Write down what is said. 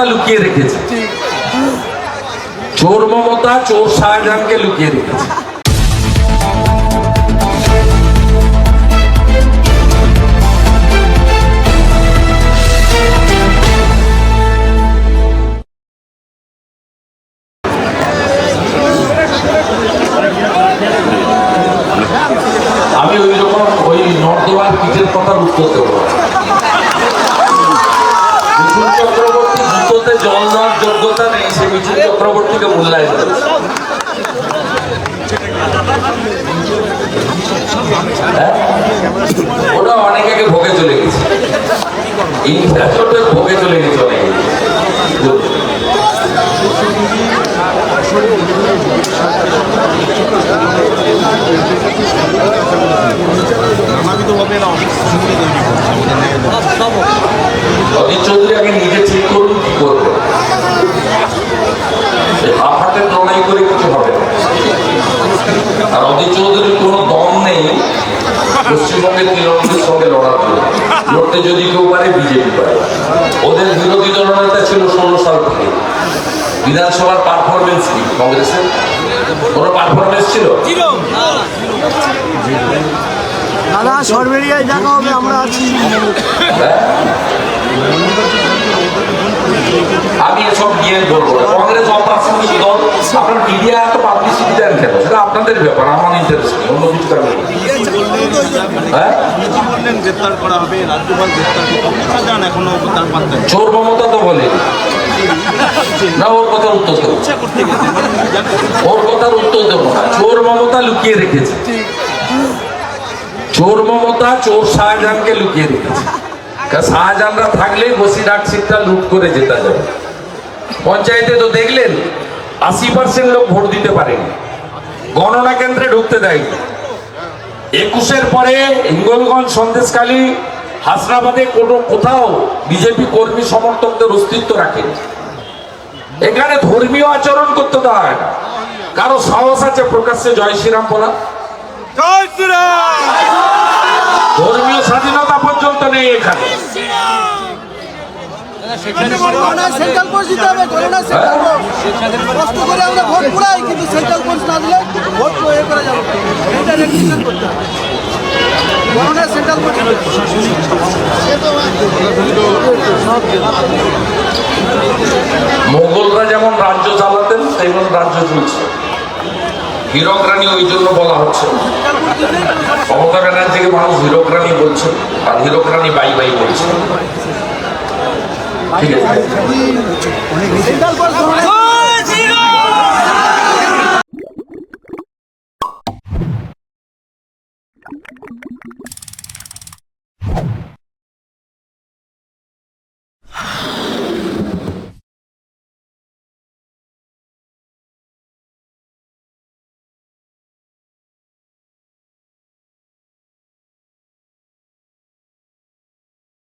মমতা লুকিয়ে রেখেছে। চোর মমতা চোর শাহজাহানকে লুকিয়ে রেখেছে। কথার উত্তর দেবো। যোগ্যতা নেই সে মিছিল চক্রবর্তীকে মূল্যায়ন? ওটা অনেক আগে ভোগে চলে গেছে। ইন্দ্রাচটে ভোগে চলে গেছে অনেক আগে। অজিত চৌধুরী আগে নিজে ঠিক করুন কি করবে এই হাফ হাতে লড়াই করে কিছু হবে না আর অজিত চৌধুরীর কোনো দম নেই পশ্চিমবঙ্গের তৃণমূলের সঙ্গে লড়ার জন্য। লড়তে যদি কেউ পারে বিজেপি পারে। ওদের বিরোধী দলনেতা ছিল ষোলো সাল থেকে। বিধানসভার পারফরমেন্স কি? কংগ্রেসের? কোনো পারফরমেন্স ছিল? দাদা সরবেরিয়ায় দেখা হবে আমরা আছি। হ্যাঁ? আমি এসব নিয়ে বলব কংগ্রেস অপ্রাসঙ্গিক দল। আপনার মিডিয়া এত পাবলিসিটি দেন কেন? সেটা আপনাদের ব্যাপার আমার ইন্টারেস্ট নেই অন্য কিছু হ্যাঁ? বললেন গ্রেপ্তার করা হবে রাজ্যপাল গ্রেপ্তার করবে শাহজাহান এখনও তার পাত্তা। চোর মমতা তো বলে। না ওর কথার উত্তর দেবো। ওর কথার উত্তর দেবো না। চোর মমতা লুকিয়ে রেখেছে। চোর মমতা চোর শাহজাহানকে লুকিয়ে রেখেছে। শাহজাহানরা থাকলে বসিরহাট সিটটা লুট করে যেতে যাবে। পঞ্চায়েতে তো দেখলেন আশি পার্সেন্ট লোক ভোট দিতে পারেনি। গণনা কেন্দ্রে ঢুকতে দেয় একুশের পরে হিঙ্গলগঞ্জ সন্দেশকালী হাসনাবাদে কোনো কোথাও বিজেপি কর্মী সমর্থকদের অস্তিত্ব রাখে এখানে ধর্মীয় আচরণ করতে দেওয়া হয় না। কারও সাহস আছে প্রকাশ্যে জয় শ্রীরাম বলা? ধর্মীয় স্বাধীনতা পর্যন্ত নেই এখানে। করোনায় সেন্ট্রাল পোস্ট দিতে হবে করোনায় সেন্ট্রাল পোস্ট কষ্ট করে আমরা ভোট পুরাই কিন্তু সেন্ট্রাল পোস্ট না দিলে ভোট এ করে যাব এটা রেজিস্ট্রেশন করতে হবে। করোনায় সেন্ট্রাল পোস্ট মোগলরা যেমন রাজ্য চালাতেন তেমন রাজ্য চলছে। হীরক রানী ওই জন্য বলা হচ্ছে। মমতা ব্যানার্জিকে মানুষ হীরক রানী বলছে আর হীরক রানী বাই বাই বলছে। ঠিক আছে